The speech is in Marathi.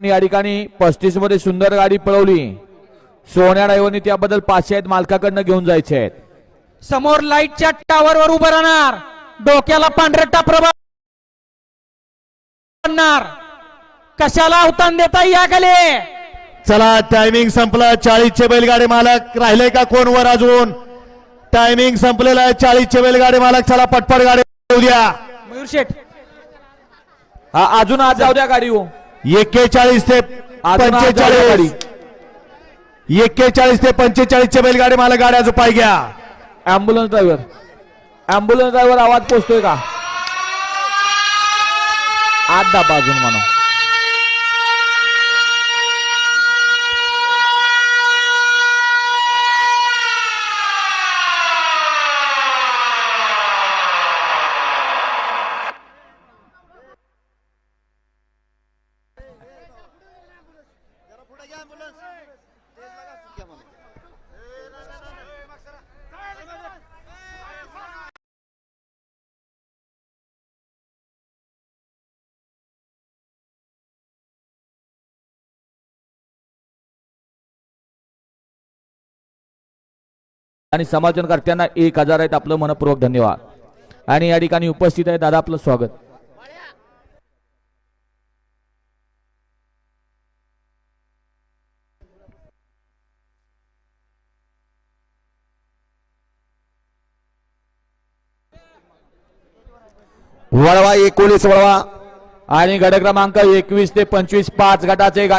या ठिकाणी पस्तीसमध्ये सुंदर गाडी पळवली. सोन्या ड्रायव्हरनी त्याबद्दल पाचशे आहेत मालकाकडनं घेऊन जायचे आहेत. समोर लाईटच्या टावर वर उभं राहणार. डोक्याला पांढरे टापर कशाला अवतान देता या गेले? चला टायमिंग संपला. चाळीसचे बैलगाडी मालक राहिले का कोण वर अजून? टायमिंग संपलेला आहे. चाळीसचे बैलगाडी मालक चला पटपट गाडी येऊ द्या. मयूर शेठ. हा अजून आज जाऊ द्या गाडी हो. एक्केचाळीस ते पंचेचाळीस. एक्केचाळीस ते पंचेचाळीसचे बैलगाडी. मालक गाड्या पाय घ्या. अँब्युलन्स ड्रायव्हर अँब्युलन्स ड्रायव्हर आवाज पोचतोय का? आत दाबा अजून म्हणा आणि समाजनकर्त्यांना एक हजार आहेत. आपलं मनपूर्वक धन्यवाद. आणि या ठिकाणी उपस्थित आहे. दादा आपलं स्वागत. वळवा एकोणीस वळवा. आणि गट क्रमांक एकवीस ते पंचवीस पाच गटाचे गा